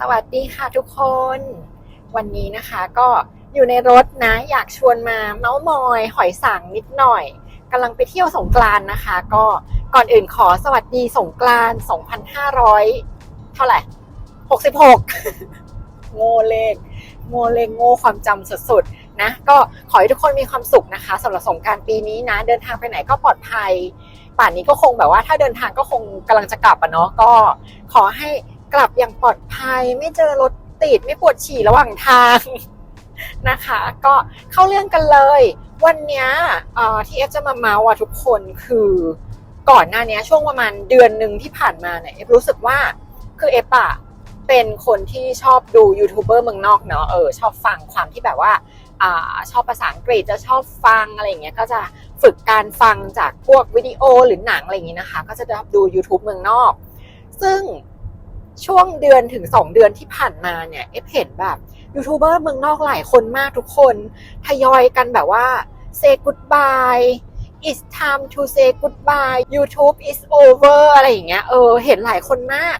สวัสดีค่ะทุกคน วันนี้นะคะก็อยู่ในรถนะ อยากชวนมาเมาส์มอย หอยสังนิดหน่อยกำลังไปเที่ยวสงกรานนะคะ ก็ก่อนอื่นขอสวัสดีสงกรานต์2,500 เท่าไหร่ 66 โง่เลขโง่เลขโง่ความจำสุดๆนะก็ขอให้ทุกคนมีความสุขนะคะสำหรับสงการปีนี้นะ เดินทางไปไหนก็ปลอดภัย ป่านนี้ก็คงแบบว่าถ้าเดินทางก็คงกำลังจะกลับอะเนาะก็ขอให้ กลับอย่างปลอดภัย ไม่เจอรถติดไม่ปวดฉี่ระหว่างทางนะคะ ก็เข้าเรื่องกันเลย วันนี้ที่เอฟจะมาเมาส์อะทุกคนคือก่อนหน้านี้ช่วงประมาณเดือนหนึ่งที่ผ่านมาเนี่ยเอฟรู้สึกว่าคือเอฟอะเป็นคนที่ชอบดูยูทูบเบอร์เมืองนอกเนาะเออชอบฟังความที่แบบว่าอ่าชอบภาษาอังกฤษจะชอบฟังอะไรอย่างเงี้ยก็จะฝึกการฟังจากพวกวิดีโอหรือหนังอะไรอย่างงี้นะคะ ก็จะชอบดู YouTube เมืองนอก ซึ่ง ช่วงเดือนถึง 2 เดือนที่ผ่านมาเนี่ยเอฟเห็นแบบยูทูบเบอร์เมืองนอกหลายคนมากทุกคน ทยอยกันแบบว่า say goodbye it's time to say goodbye YouTube is over อะไรอย่างเงี้ยเออเห็นหลายคนมาก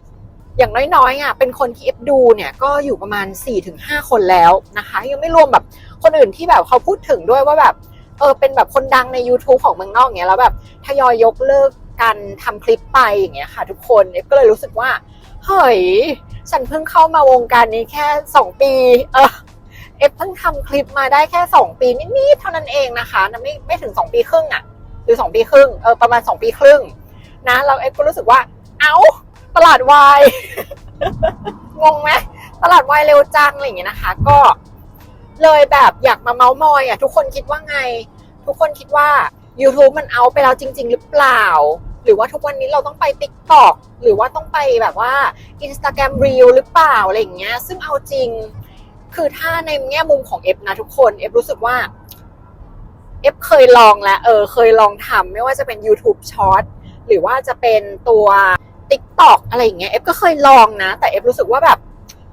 อย่างน้อยๆอะเป็นคนที่เอฟดูเนี่ยก็อยู่ประมาณ 4-5 คนแล้วนะคะ ยังไม่รวมแบบคนอื่นที่แบบเขาพูดถึงด้วยว่าแบบเออเป็นแบบคนดังใน YouTube ของเมืองนอกเงี้ยแล้วแบบทยอยยกเลิกการทำคลิปไปอย่างเงี้ยค่ะ ทุกคนเอฟก็เลยรู้สึกว่า เฮ้ย ฉันเพิ่งเข้ามาวงการนี้แค่2ปี เออเอฟเพิ่งทำคลิปมาได้แค่2ปีนิดๆเท่านั้นเองนะคะนะไม่ไม่ถึง2ปีครึ่งอะหรือ2ปีครึ่งเออประมาณ2ปีครึ่ง นะเราเอฟก็รู้สึกว่า เอ้า ตลาดวายงงไหมตลาดวายเร็วจังอะไรอย่างเงี้ยนะคะ ก็เลยแบบอยากมาเมาส์มอยอะทุกคนคิดว่าไง ทุกคนคิดว่า YouTube มันเอาไปแล้วจริง ๆ หรือเปล่า หรือว่าทุกวันนี้เราต้องไป TikTok หรือว่าต้องไปแบบว่า Instagram Reel หรือเปล่าอะไรอย่างเงี้ย ซึ่งเอาจริง คือถ้าในแง่มุมของเอฟนะทุกคนเอฟรู้สึกว่าเอฟเคยลองแล้วเออเคยลองทำไม่ว่าจะเป็น YouTube Short หรือว่าจะเป็นตัว TikTok อะไรอย่างเงี้ยเอฟก็เคยลองนะ แต่เอฟรู้สึกว่าแบบ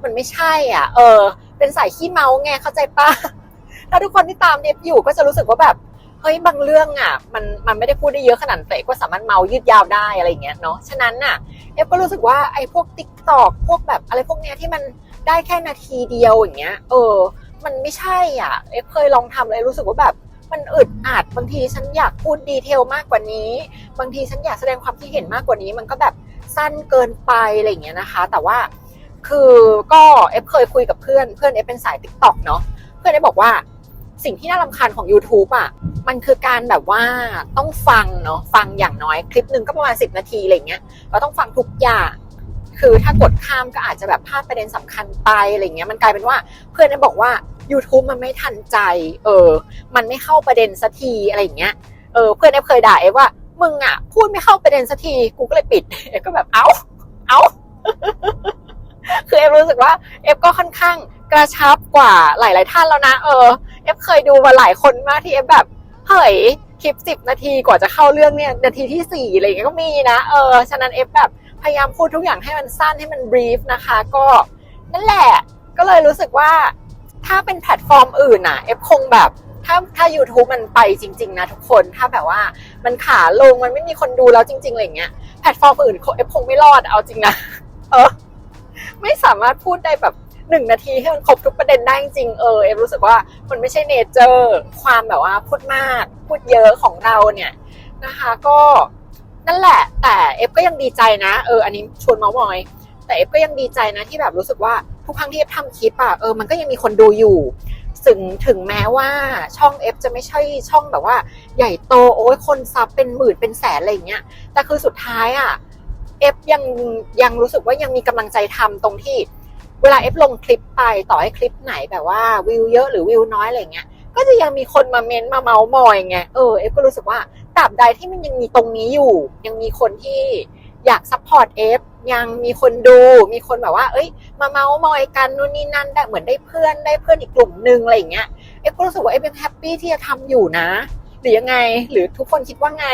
มันไม่ใช่อะ เออ เป็นสายขี้เมาไงเข้าใจปะถ้าทุกคนที่ตามเอฟอยู่ก็จะรู้สึกว่าแบบ เฮ้ยบางเรื่องอะมันมันไม่ได้พูดได้เยอะขนาดแต่ก็สามารถเมายืดยาวได้อะไรอย่างเงี้ยเนาะฉะนั้นน่ะเอฟก็รู้สึกว่าไอ้พวก TikTok พวกแบบอะไรพวกเนี้ยที่มันได้แค่นาทีเดียวอย่างเงี้ย เออ มันไม่ใช่อะเอฟเคยลองทำเลยรู้สึกว่าแบบมันอึดอัดบางทีฉันอยากพูดดีเทลมากกว่านี้ บางทีฉันอยากแสดงความคิดเห็นมากกว่านี้ มันก็แบบสั้นเกินไปอะไรอย่างเงี้ยนะคะ แต่ว่าคือก็เอฟเคยคุยกับเพื่อนเพื่อนเอฟเป็นสาย TikTok เนาะเพื่อนเอฟบอกว่า สิ่งที่น่ารำคาญของ YouTube อะ มันคือการแบบว่าต้องฟังเนาะฟังอย่างน้อยคลิปหนึ่งก็ประมาณ 10 นาทีอะไรเงี้ยเราต้องฟังทุกอย่างคือถ้ากดข้ามก็อาจจะแบบพลาดประเด็นสำคัญไปอะไรเงี้ยมันกลายเป็นว่าเพื่อนบอกว่า YouTube มันไม่ทันใจ เออ มันไม่เข้าประเด็นสักทีอะไรเงี้ยเออเพื่อนเนี่ยเคยด่าเอฟว่ามึงอะพูดไม่เข้าประเด็นสักทีกูก็เลยปิดเอฟก็แบบเอ้าเอ้าคือเอฟรู้สึกว่าเอฟก็ค่อนข้าง กระชับกว่าหลาย ๆ ท่านแล้วนะ เออ เอฟเคยดูมาหลายคนมากที่เอฟแบบเฮ้ยคลิปสิบนาทีกว่าจะเข้าเรื่องเนี่ยนาทีที่สี่อะไรอย่างเงี้ยก็มีนะเออฉะนั้นเอฟแบบพยายามพูดทุกอย่างให้มันสั้นให้มัน brief นะคะ ก็นั่นแหละ ก็เลยรู้สึกว่าถ้าเป็นแพลตฟอร์มอื่นน่ะเอฟคงแบบถ้าถ้า YouTube มันไปจริง ๆ นะทุกคนถ้าแบบว่ามันขาลงมันไม่มีคนดูแล้วจริง ๆอะไรอย่างเงี้ยแพลตฟอร์มอื่นเอฟคงไม่รอดเอาจริงนะเออไม่สามารถพูดได้แบบ หนึ่งนาทีให้มันครบทุกประเด็นได้จริงเออเอฟรู้สึกว่ามันไม่ใช่เนเจอร์ความแบบว่าพูดมากพูดเยอะของเราเนี่ยนะคะก็นั่นแหละ แต่เอฟก็ยังดีใจนะเอออันนี้ชวนเมามอย แต่เอฟก็ยังดีใจนะที่แบบรู้สึกว่าทุกครั้งที่เอฟทำคลิปอะเออมันก็ยังมีคนดูอยู่ถึงถึงแม้ว่าช่องเอฟจะไม่ใช่ช่องแบบว่า ใหญ่โตโอ้ยคนซับเป็นหมื่นเป็นแสนอะไรอย่างเงี้ยแต่คือสุดท้ายอะเอฟยังยังรู้สึกว่ายังมีกำลังใจทำตรงที่ เวลาเอฟลงคลิปไปต่อให้คลิปไหนแบบว่าวิวเยอะหรือวิวน้อยอะไรเงี้ยก็จะยังมีคนมาเม้นต์มาเมาส์มอยไงเออเอฟก็รู้สึกว่าตราบใดที่มันยังมีตรงนี้อยู่ ยังมีคนที่อยากซัพพอร์ตเอฟยังมีคนดูมีคนแบบว่า เอ้ย มาเมาส์มอยกันนู่นนี่นั่นได้เหมือนได้เพื่อนได้เพื่อนอีกกลุ่มหนึ่งอะไรอย่างเงี้ยเอฟก็รู้สึกว่าเอฟยังแฮปปี้ที่จะทำอยู่นะ หรือยังไง หรือทุกคนคิดว่าไง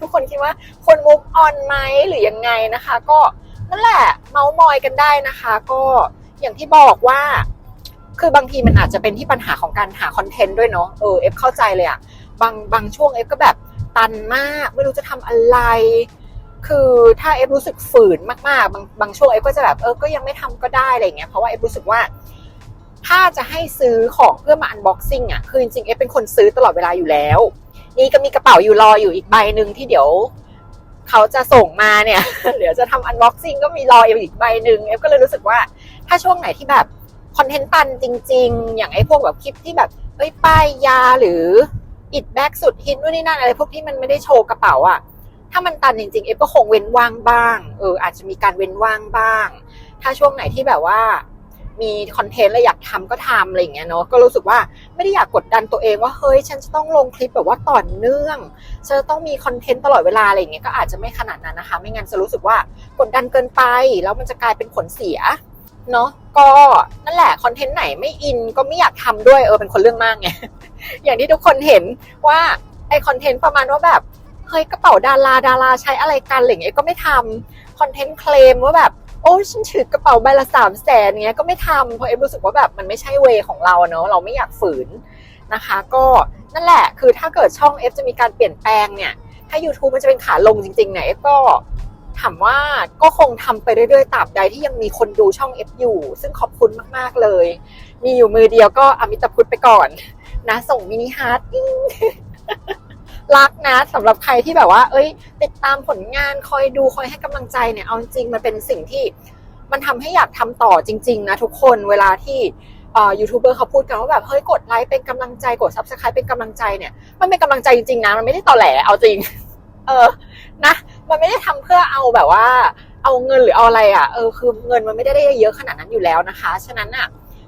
ทุกคนคิดว่าคนมุกออนไหมหรือยังไงนะคะ ก็ นั่นแหละเมาส์มอยกันได้นะคะ ก็อย่างที่บอกว่า คือบางทีมันอาจจะเป็นที่ปัญหาของการหาคอนเทนต์ด้วยเนาะเออเอฟเข้าใจเลยอะบางบางช่วงเอฟก็แบบตันมากไม่รู้จะทำอะไร คือถ้าเอฟรู้สึกฝืนมากๆ บางบางช่วงเอฟก็จะแบบเออก็ยังไม่ทำก็ได้อะไรเงี้ยเพราะว่าเอฟรู้สึกว่าถ้าจะให้ซื้อของเพื่อมาอันบ็อกซิ่งอะคือจริงๆเอฟเป็นคนซื้อตลอดเวลาอยู่แล้ว นี่ก็มีกระเป๋าอยู่รออยู่อีกใบหนึ่งที่เดี๋ยว เขาจะส่งมาเนี่ยเดี๋ยวจะทำอันบ็อกซิ่งก็มีรอเอฟอีกใบหนึ่งเอฟก็เลยรู้สึกว่าถ้าช่วงไหนที่แบบคอนเทนต์ตันจริง ๆ อย่างไอ้พวกแบบคลิปที่แบบเอ้ยป้ายยาหรืออิดแบ็กสุดฮิตนู่นนี่นั่นอะไรพวกที่มันไม่ได้โชว์กระเป๋าอะถ้ามันตันจริงๆเอฟก็คงเว้นว่างบ้างเอออาจจะมีการเว้นว่างบ้าง ถ้าช่วงไหนที่แบบว่า มีคอนเทนต์อะไรอยากทำก็ทำอะไรอย่างเงี้ยเนาะก็รู้สึกว่าไม่ได้อยากกดดันตัวเองว่าเฮ้ยฉันจะต้องลงคลิปแบบว่าต่อเนื่องฉันจะต้องมีคอนเทนต์ตลอดเวลาอะไรอย่างเงี้ยก็อาจจะไม่ขนาดนั้นนะคะ ไม่งั้นจะรู้สึกว่ากดดันเกินไป แล้วมันจะกลายเป็นผลเสียเนาะก็นั่นแหละคอนเทนต์ไหนไม่อินก็ไม่อยากทำด้วยเออเป็นคนเรื่องมากไงอย่างที่ทุกคนเห็นว่าไอคอนเทนต์ประมาณว่าแบบเฮ้ยกระเป๋าดาราดาราใช้อะไรกันอะไรอย่างเงี้ยก็ไม่ทำคอนเทนต์เคลมว่าแบบ โอ้ฉันถือกระเป๋าใบละสามแสนเงี้ยก็ไม่ทำเพราะเอ็มรู้สึกว่าแบบมันไม่ใช่เวของเราเนอะเราไม่อยากฝืนนะคะ ก็นั่นแหละคือถ้าเกิดช่องเอฟจะมีการเปลี่ยนแปลงเนี่ยถ้า YouTube มันจะเป็นขาลงจริงๆเนี่ยเอฟก็ถามว่าก็คงทำไปเรื่อยๆตราบใดที่ยังมีคนดูช่องเอฟอยู่ ซึ่งขอบคุณมากๆเลย มีอยู่มือเดียวก็อมิตาพุทธไปก่อน นะ ส่งมินิฮาร์ด รักนะสำหรับใครที่แบบว่า เอ้ย ติดตามผลงานคอยดูคอยให้กำลังใจเนี่ยเอาจริงมันเป็นสิ่งที่มันทำให้อยากทำต่อจริง ๆ นะทุกคนเวลาที่ยูทูบเบอร์เขาพูดกันว่าแบบเฮ้ยกดไลค์เป็นกำลังใจกดซับสไครป์เป็นกำลังใจเนี่ยมันเป็นกำลังใจจริงๆนะมันไม่ได้ต่อแหลเอาจริง เออนะ มันไม่ได้ทำเพื่อเอาแบบว่า เอาเงินหรือเอาอะไรอะเออคือเงินมันไม่ได้ได้เยอะขนาดนั้นอยู่แล้วนะคะ ฉะนั้นอะ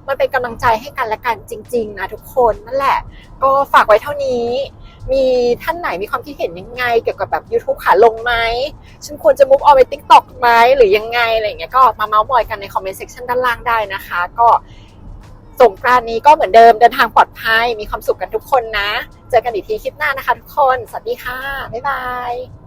มันเป็นกำลังใจให้กันและกันจริง ๆ นะทุกคนนั่นแหละ ก็ฝากไว้เท่านี้ มีท่านไหนมีความคิดเห็นยังไง เกี่ยวกับแบบ YouTube ขาลงไหมฉันควรจะมุฟออกไปติ๊กต็อกไหมหรือยังไงอะไรอย่างเงี้ยก็มาเมาส์มอยกันในคอมเมนต์เซ c ชันด้านล่างได้นะคะ ก็สงกรานนี้ก็เหมือนเดิมเดินทางปลอดภัยมีความสุขกันทุกคนนะ เจอกันอีกทีคลิปหน้านะคะ ทุกคน สวัสดีค่ะ บ๊ายบาย